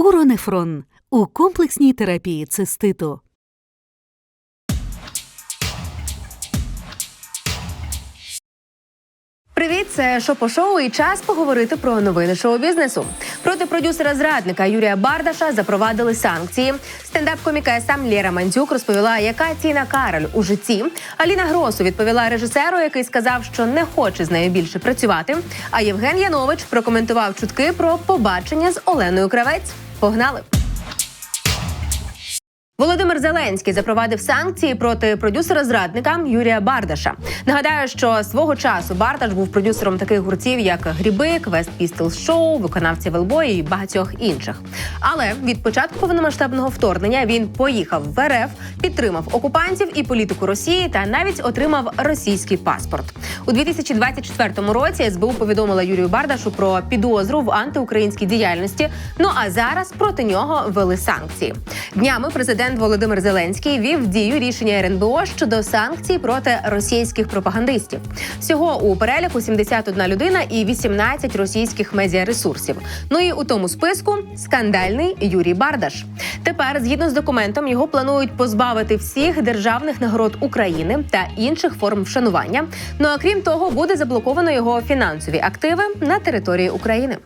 Уронефрон у комплексній терапії циститу. Привіт, це Шопо Шоу і час поговорити про новини шоу-бізнесу. Проти продюсера зрадника Юрія Бардаша запровадили санкції. Стендап-коміка сам Лєра Мандзюк розповіла, яка ціна Кароль у житті. Аліна Гросу відповіла режисеру, який сказав, що не хоче з нею більше працювати. А Євген Янович прокоментував чутки про побачення з Оленою Кравець. Погнали! Володимир Зеленський запровадив санкції проти продюсера зрадника Юрія Бардаша. Нагадаю, що свого часу Бардаш був продюсером таких гуртів, як Гріби, Квест Пістел Шоу, виконавці Велбої і багатьох інших. Але від початку повномасштабного вторгнення він поїхав в РФ, підтримав окупантів і політику Росії та навіть отримав російський паспорт. У 2024 році СБУ повідомила Юрію Бардашу про підозру в антиукраїнській діяльності. Ну а зараз проти нього ввели санкції. Днями президент Володимир Зеленський вів дію рішення РНБО щодо санкцій проти російських пропагандистів. Всього у переліку 71 людина і 18 російських медіаресурсів. Ну і у тому списку скандальний Юрій Бардаш. Тепер, згідно з документом, його планують позбавити всіх державних нагород України та інших форм вшанування. Ну а крім того, буде заблоковано його фінансові активи на території України.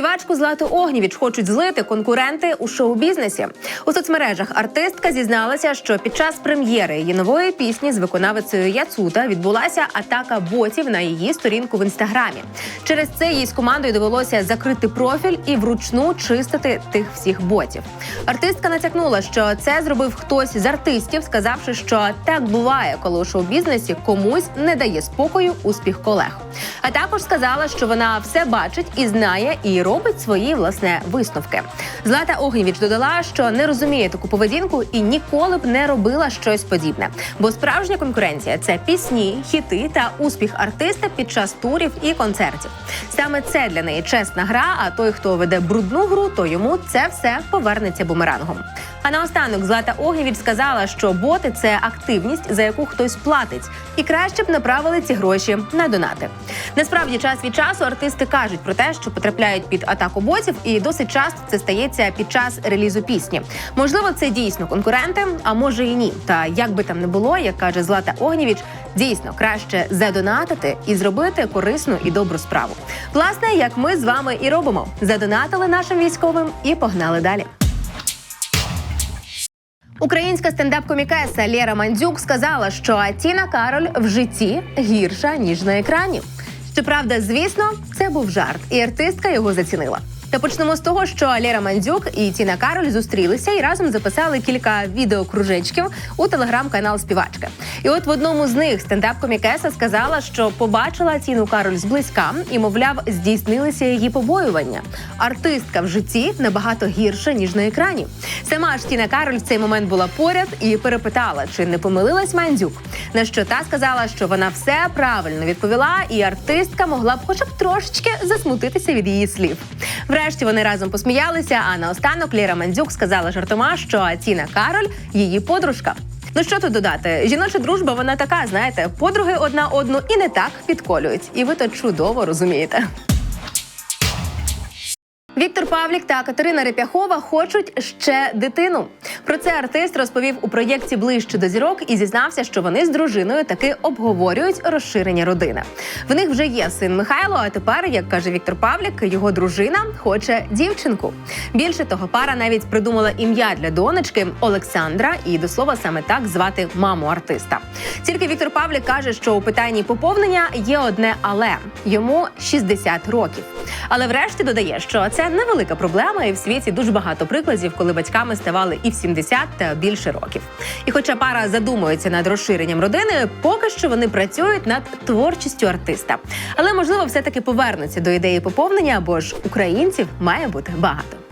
Співачку Злату Огнєвіч хочуть злити конкуренти у шоу-бізнесі. У соцмережах артистка зізналася, що під час прем'єри її нової пісні з виконавицею Яцута відбулася атака ботів на її сторінку в інстаграмі. Через це їй з командою довелося закрити профіль і вручну чистити тих всіх ботів. Артистка натякнула, що це зробив хтось з артистів, сказавши, що так буває, коли у шоу-бізнесі комусь не дає спокою успіх колег. А також сказала, що вона все бачить і знає, і робить свої власне висновки. Злата Огнєвіч додала, що не розуміє таку поведінку і ніколи б не робила щось подібне. Бо справжня конкуренція це пісні, хіти та успіх артиста під час турів і концертів. Саме це для неї чесна гра. А той, хто веде брудну гру, то йому це все повернеться бумерангом. А наостанок Злата Огнєвіч сказала, що боти це активність, за яку хтось платить, і краще б направили ці гроші на донати. Насправді, час від часу артисти кажуть про те, що потрапляють під атаку ботів, і досить часто це стається під час релізу пісні. Можливо, це дійсно конкуренти, а може і ні. Та як би там не було, як каже Злата Огнєвіч, дійсно краще задонатити і зробити корисну і добру справу. Власне, як ми з вами і робимо, задонатили нашим військовим і погнали далі. Українська стендап-комікеса Лєра Мандзюк сказала, що Тіна Кароль в житті гірша ніж на екрані. Щоправда, звісно, це був жарт, і артистка його зацінила. Та почнемо з того, що Лєра Мандзюк і Тіна Кароль зустрілися і разом записали кілька відеокружечків у телеграм-канал співачки. І от в одному з них стендап-комікеса сказала, що побачила Тіну Кароль зблизька і, мовляв, здійснилися її побоювання. Артистка в житті набагато гірша ніж на екрані. Сама ж Тіна Кароль в цей момент була поряд і перепитала, чи не помилилась Мандзюк. На що та сказала, що вона все правильно відповіла, і артистка могла б хоча б трошечки засмутитися від її слів. Врешті вони разом посміялися. А наостанок Ліра Мандзюк сказала жартома, що Тіна Кароль її подружка. Ну що тут додати? Жіноча дружба, вона така, знаєте, подруги одна одну і не так підколюють. І ви то чудово розумієте. Віктор Павлік та Катерина Репяхова хочуть ще дитину. Про це артист розповів у проєкті Ближче до зірок і зізнався, що вони з дружиною таки обговорюють розширення родини. В них вже є син Михайло. А тепер, як каже Віктор Павлік, його дружина хоче дівчинку. Більше того, пара навіть придумала ім'я для донечки Олександра, і до слова саме так звати маму артиста. Тільки Віктор Павлік каже, що у питанні поповнення є одне але йому 60 років. Але врешті додає, що це невелика проблема, і в світі дуже багато прикладів, коли батьками ставали і в 70 та більше років. І хоча пара задумується над розширенням родини, поки що вони працюють над творчістю артиста. Але можливо, все таки повернуться до ідеї поповнення, бо ж українців має бути багато.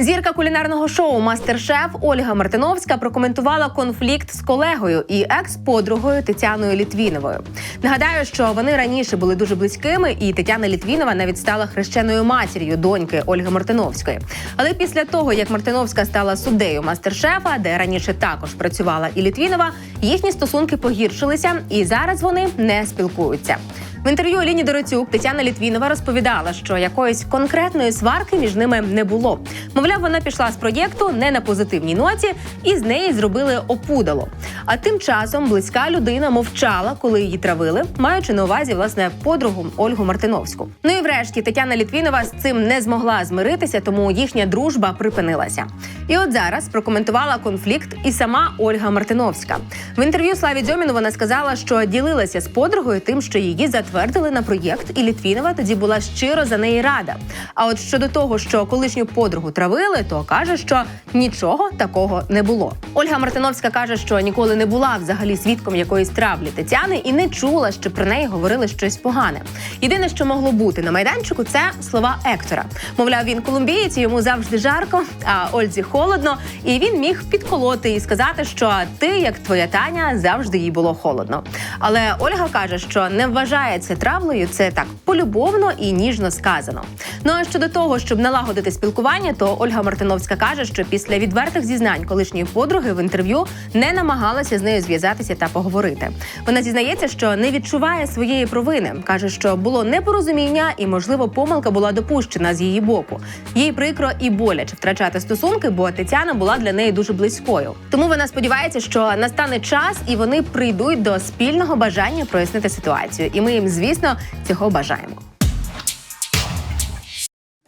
Зірка кулінарного шоу Мастер-шеф Ольга Мартиновська прокоментувала конфлікт з колегою і екс-подругою Тетяною Літвіновою. Нагадаю, що вони раніше були дуже близькими, і Тетяна Літвінова навіть стала хрещеною матір'ю доньки Ольги Мартиновської. Але після того, як Мартиновська стала суддею мастер-шефа, де раніше також працювала і Літвінова, їхні стосунки погіршилися, і зараз вони не спілкуються. В інтерв'ю Аліні Дороцюк Тетяна Літвінова розповідала, що якоїсь конкретної сварки між ними не було. Мовляв, вона пішла з проєкту не на позитивній ноті, і з неї зробили опудало. А тим часом близька людина мовчала, коли її травили, маючи на увазі власне подругу Ольгу Мартиновську. Ну і врешті Тетяна Літвінова з цим не змогла змиритися, тому їхня дружба припинилася. І от зараз прокоментувала конфлікт і сама Ольга Мартиновська. В інтерв'ю Славі Дзьоміну вона сказала, що ділилася з подругою тим, що її затвердили на проєкт, і Літвінова тоді була щиро за неї рада. А от щодо того, що колишню подругу травили, то каже, що нічого такого не було. Ольга Мартиновська каже, що ніколи не була взагалі свідком якоїсь травлі Тетяни і не чула, що про неї говорили щось погане. Єдине, що могло бути на майданчику, це слова Ектора. Мовляв, він колумбієць, йому завжди жарко, а Ользі холодно, і він міг підколоти і сказати, що ти, як твоя Таня, завжди їй було холодно. Але Ольга каже, що не вважає це травлею, це так полюбовно і ніжно сказано. Ну а щодо того, щоб налагодити спілкування, то Ольга Мартиновська каже, що після відвертих зізнань колишньої подруги в інтерв'ю не намагалася з нею зв'язатися та поговорити. Вона зізнається, що не відчуває своєї провини. каже, що було непорозуміння і, можливо, помилка була допущена з її боку. Їй прикро і боляче втрачати стосунки, бо Тетяна була для неї дуже близькою. Тому вона сподівається, що настане час і вони прийдуть до спільного бажання прояснити ситуацію. І ми їм, звісно, цього бажаємо.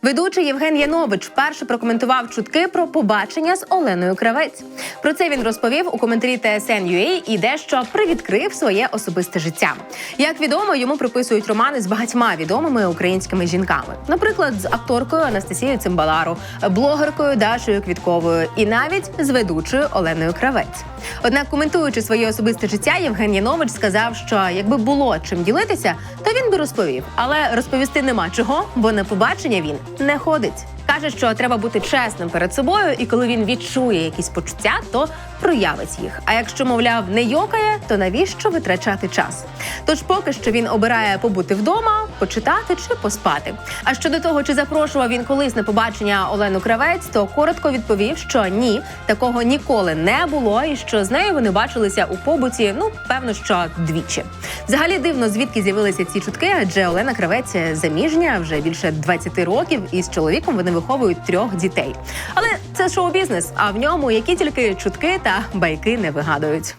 Ведучий Євген Янович вперше прокоментував чутки про побачення з Оленою Кравець. Про це він розповів у коментарі TSN.ua і дещо привідкрив своє особисте життя. Як відомо, йому приписують романи з багатьма відомими українськими жінками, наприклад, з акторкою Анастасією Цимбалару, блогеркою Дашою Квітковою і навіть з ведучою Оленою Кравець. Однак, коментуючи своє особисте життя, Євген Янович сказав, що якби було чим ділитися, то він би розповів, але розповісти нема чого, бо на побачення він не ходить. Каже, що треба бути чесним перед собою, і коли він відчує якісь почуття, то проявить їх. А якщо, мовляв, не йокає, то навіщо витрачати час? Тож поки що він обирає побути вдома, почитати чи поспати. А щодо того, чи запрошував він колись на побачення Олену Кравець, то коротко відповів, що ні, такого ніколи не було, і що з нею вони бачилися у побуті. Ну певно, що двічі. Взагалі дивно, звідки з'явилися ці чутки, адже Олена Кравець заміжня вже більше 20 років, і з чоловіком вони виховують трьох дітей. Але це шоу-бізнес, а в ньому які тільки чутки та байки не вигадують.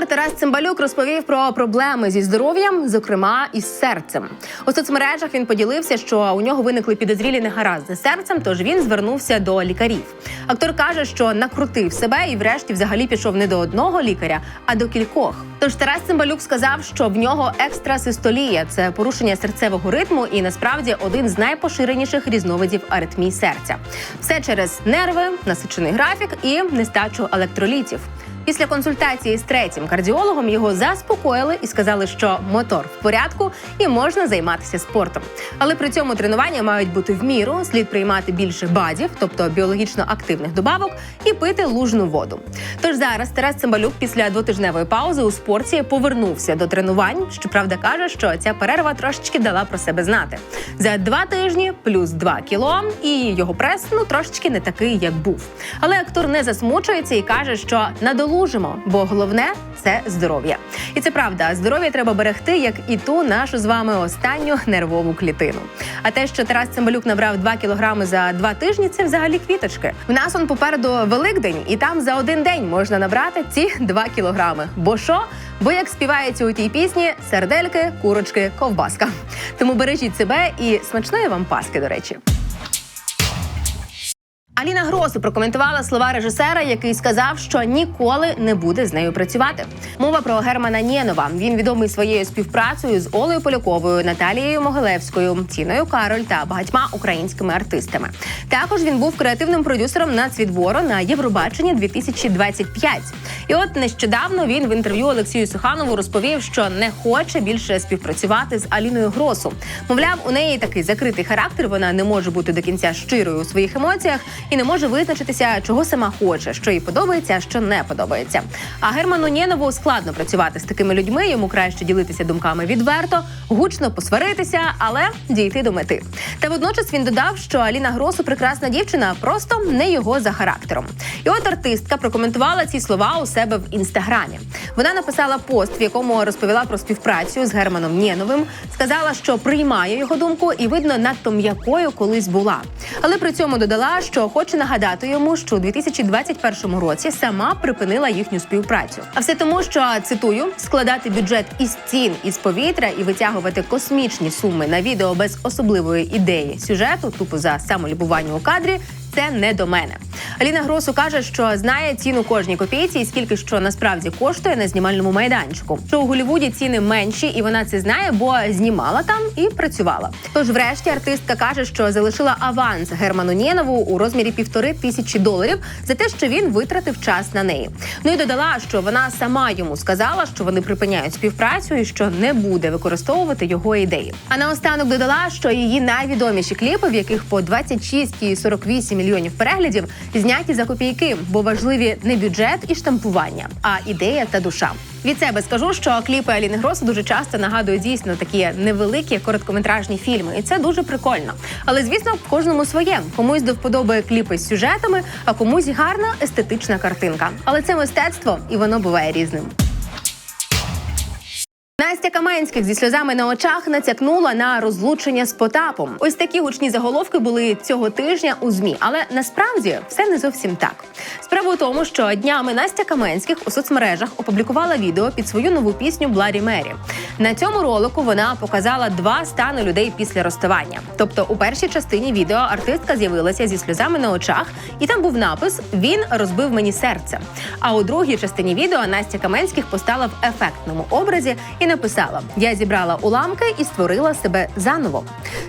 Актор Тарас Цимбалюк розповів про проблеми зі здоров'ям, зокрема із серцем. У соцмережах він поділився, що у нього виникли підозрілі негаразди серцем, тож він звернувся до лікарів. Актор каже, що накрутив себе і, врешті, взагалі пішов не до одного лікаря, а до кількох. Тож Тарас Цимбалюк сказав, що в нього екстрасистолія – це порушення серцевого ритму, і насправді один з найпоширеніших різновидів аритмій серця. Все через нерви, насичений графік і нестачу електролітів. Після консультації з третім кардіологом його заспокоїли і сказали, що мотор в порядку і можна займатися спортом. Але при цьому тренування мають бути в міру, слід приймати більше бадів, тобто біологічно активних добавок, і пити лужну воду. Тож зараз Тарас Цимбалюк після двотижневої паузи у спорті повернувся до тренувань. Щоправда, каже, що ця перерва трошечки дала про себе знати. За два тижні плюс два кіло, і його прес ну трошечки не такий, як був. Але актор не засмучується і каже, що надолужимо, бо головне це здоров'я. І це правда, здоров'я треба берегти, як і ту нашу з вами останню нервову клітину. А те, що Тарас Цимбалюк набрав 2 кілограми за два тижні, це взагалі квіточки. В нас он попереду Великдень, і там за один день можна набрати ці 2 кілограми. Бо що? Бо як співається у тій пісні сердельки, курочки, ковбаска. Тому бережіть себе і смачної вам паски, до речі. Аліна Гросу прокоментувала слова режисера, який сказав, що ніколи не буде з нею працювати. Мова про Германа Нєнова. Він відомий своєю співпрацею з Олею Поляковою, Наталією Могилевською, Тіною Кароль та багатьма українськими артистами. Також він був креативним продюсером нацвідбору на Євробаченні 2025. І от нещодавно він в інтерв'ю Олексію Суханову розповів, що не хоче більше співпрацювати з Аліною Гросу. Мовляв, у неї такий закритий характер. Вона не може бути до кінця щирою у своїх емоціях, і не може визначитися, чого сама хоче, що їй подобається, а що не подобається. А Герману Нєнову складно працювати з такими людьми. Йому краще ділитися думками відверто, гучно посваритися, але дійти до мети. Та водночас він додав, що Аліна Гросу прекрасна дівчина, просто не його за характером. І от артистка прокоментувала ці слова у себе в інстаграмі. Вона написала пост, в якому розповіла про співпрацю з Германом Нєновим, сказала, що приймає його думку, і видно надто м'якою колись була. Але при цьому додала, що хоче нагадати йому, що у 2021 році сама припинила їхню співпрацю. А все тому, що цитую складати бюджет із цін із повітря і витягувати космічні суми на відео без особливої ідеї сюжету, тупо за самолюбування у кадрі. Це не до мене. Аліна Гросу каже, що знає ціну кожній копійці і скільки що насправді коштує на знімальному майданчику. Що у Голлівуді ціни менші, і вона це знає, бо знімала там і працювала. Тож, врешті, артистка каже, що залишила аванс Герману Нєнову у розмірі півтори тисячі доларів за те, що він витратив час на неї. Ну і додала, що вона сама йому сказала, що вони припиняють співпрацю і що не буде використовувати його ідеї. А наостанок додала, що її найвідоміші кліпи, в яких по 26 і 48 мільйонів переглядів, зняті за копійки, бо важливі не бюджет і штампування, а ідея та душа. Від себе скажу, що кліпи Аліни Гросу дуже часто нагадують дійсно такі невеликі короткометражні фільми, і це дуже прикольно. Але звісно, кожному своє комусь до вподоби кліпи з сюжетами, а комусь гарна естетична картинка. Але це мистецтво, і воно буває різним. Настя Каменських зі сльозами на очах натякнула на розлучення з Потапом. Ось такі гучні заголовки були цього тижня у змі, але насправді все не зовсім так. Справа у тому, що днями Настя Каменських у соцмережах опублікувала відео під свою нову пісню Бладі Мері. На цьому ролику вона показала два стани людей після розставання. Тобто, у першій частині відео артистка з'явилася зі сльозами на очах, і там був напис Він розбив мені серце. А у другій частині відео Настя Каменських постала в ефектному образі і написала: Я зібрала уламки і створила себе заново.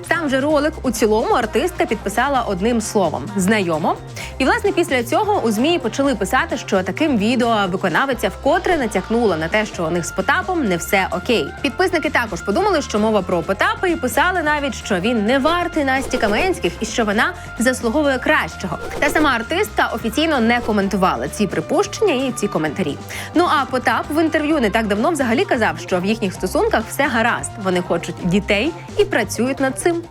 Сам же ролик у цілому артистка підписала одним словом знайомо. І власне після цього у змі почали писати, що таким відео виконавиця вкотре натякнула на те, що у них з Потапом не все окей. Підписники також подумали, що мова про Потапа, і писали навіть, що він не вартий Насті Каменських і що вона заслуговує кращого. Та сама артистка офіційно не коментувала ці припущення і ці коментарі. Ну а Потап в інтерв'ю не так давно взагалі казав, що в їхніх стосунках все гаразд. Вони хочуть дітей і працюють над цим.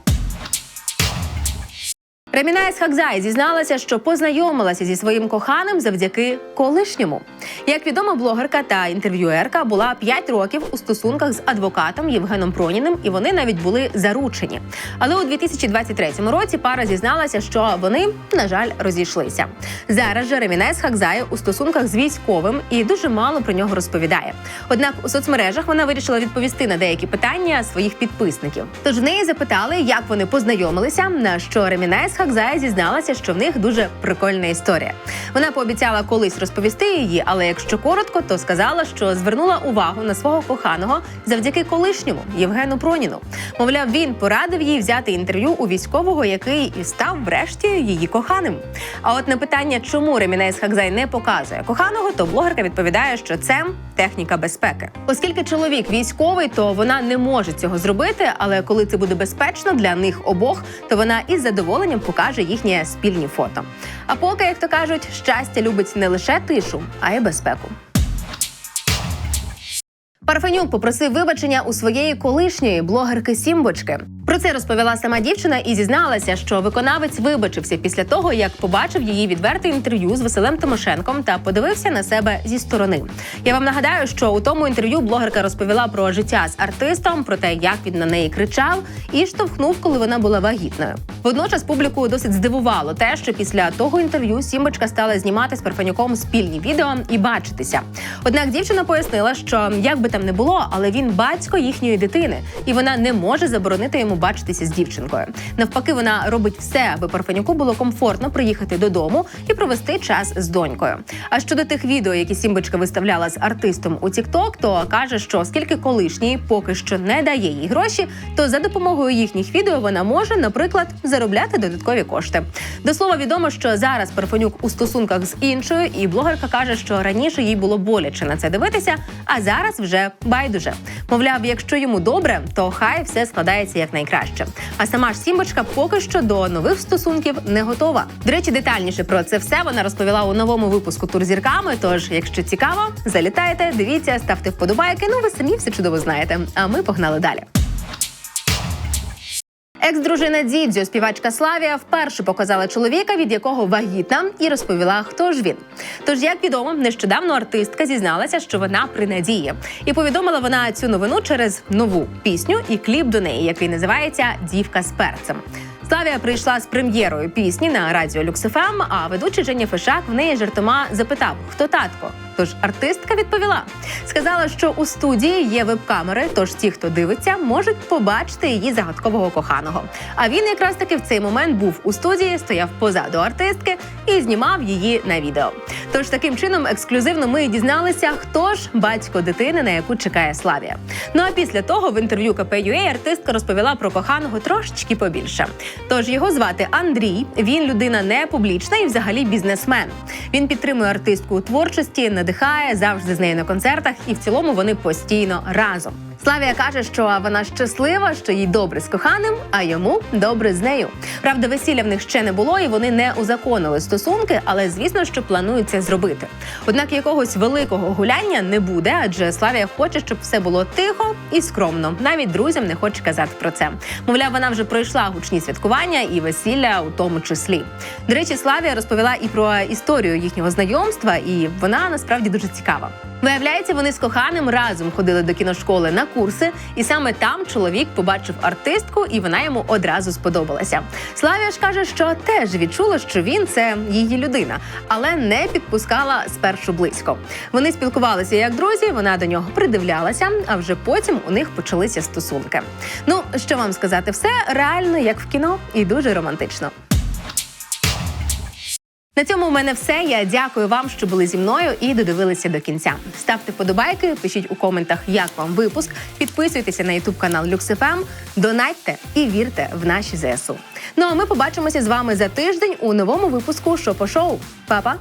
Ремінайс Хакзай зізналася, що познайомилася зі своїм коханим завдяки колишньому. Як відомо, блогерка та інтерв'юерка була 5 років у стосунках з адвокатом Євгеном Проніним, і вони навіть були заручені. Але у 2023 році пара зізналася, що вони, на жаль, розійшлися. Зараз же Ремінайс Хакзай у стосунках з військовим і дуже мало про нього розповідає. Однак у соцмережах вона вирішила відповісти на деякі питання своїх підписників. Тож в неї запитали, як вони познайомилися. На що Ремінайс Хакзай зізналася, що в них дуже прикольна історія. Вона пообіцяла колись розповісти її, але якщо коротко, то сказала, що звернула увагу на свого коханого завдяки колишньому Євгену Проніну. Мовляв, він порадив їй взяти інтерв'ю у військового, який і став врешті її коханим. А от на питання, чому Ремінейс Хакзай не показує коханого, то блогерка відповідає, що це техніка безпеки. Оскільки чоловік військовий, то вона не може цього зробити. Але коли це буде безпечно для них обох, то вона із задоволенням покаже їхнє спільні фото. А поки, як то кажуть, щастя любить не лише тишу, а й безпеку. Парфенюк попросив вибачення у своєї колишньої блогерки Сімбочки. Про це розповіла сама дівчина і зізналася, що виконавець вибачився після того, як побачив її відверте інтерв'ю з Василем Тимошенком та подивився на себе зі сторони. Я вам нагадаю, що у тому інтерв'ю блогерка розповіла про життя з артистом, про те, як він на неї кричав, і штовхнув, коли вона була вагітною. Водночас публіку досить здивувало те, що після того інтерв'ю Сімбочка стала знімати з Парфенюком спільні відео і бачитися. Однак дівчина пояснила, що як би там не було, але він батько їхньої дитини, і вона не може заборонити йому бачитися з дівчинкою. Навпаки, вона робить все, аби Парфенюку було комфортно приїхати додому і провести час з донькою. А щодо тих відео, які Сімбочка виставляла з артистом у TikTok, то каже, що оскільки колишній поки що не дає їй гроші, то за допомогою їхніх відео вона може, наприклад, заробляти додаткові кошти. До слова, відомо, що зараз Парфенюк у стосунках з іншою, і блогерка каже, що раніше їй було боляче на це дивитися, а зараз вже байдуже. Мовляв, якщо йому добре, то хай все складається як найкраще. А сама ж Сімбочка поки що до нових стосунків не готова. До речі, детальніше про це все вона розповіла у новому випуску тур зірками. Тож, якщо цікаво, залітайте, дивіться, ставте вподобайки. Ну ви самі все чудово знаєте. А ми погнали далі. Екс-дружина Дідзьо, співачка Славія, вперше показала чоловіка, від якого вагітна, і розповіла, хто ж він. Тож, як відомо, нещодавно артистка зізналася, що вона при надії, і повідомила вона цю новину через нову пісню і кліп до неї, який називається Дівка з перцем. Славія прийшла з прем'єрою пісні на радіо Люксифем, а ведучий Жені Фишак в неї жартома запитав, хто татко. Тож артистка відповіла, сказала, що у студії є веб-камери, тож ті, хто дивиться, можуть побачити її загадкового коханого. А він якраз таки в цей момент був у студії, стояв позаду артистки і знімав її на відео. Тож таким чином ексклюзивно ми дізналися, хто ж батько дитини, на яку чекає Славія. Ну а після того в інтерв'ю КПЮА артистка розповіла про коханого трошечки побільше. Тож його звати Андрій. Він людина не публічна і взагалі бізнесмен. Він підтримує артистку у творчості, надихає завжди з нею на концертах, і в цілому вони постійно разом. Славія каже, що вона щаслива, що їй добре з коханим, а йому добре з нею. Правда, весілля в них ще не було, і вони не узаконили стосунки, але звісно, що планують це зробити. Однак якогось великого гуляння не буде, адже Славія хоче, щоб все було тихо і скромно. Навіть друзям не хоче казати про це. Мовляв, вона вже пройшла гучні святкування і весілля у тому числі. До речі, Славія розповіла і про історію їхнього знайомства, і вона насправді дуже цікава. Виявляється, вони з коханим разом ходили до кіношколи на курси, і саме там чоловік побачив артистку, і вона йому одразу сподобалася. Славія ж каже, що теж відчула, що він це її людина, але не підпускала спершу близько. Вони спілкувалися як друзі, вона до нього придивлялася, а вже потім у них почалися стосунки. Ну що вам сказати, все реально як в кіно і дуже романтично. На цьому у мене все. Я дякую вам, що були зі мною і додивилися до кінця. Ставте вподобайки, пишіть у коментах, як вам випуск. Підписуйтеся на ютуб канал LuxFM, донатьте і вірте в наші ЗСУ. Ну а ми побачимося з вами за тиждень у новому випуску Шопо-шоу. Па-па!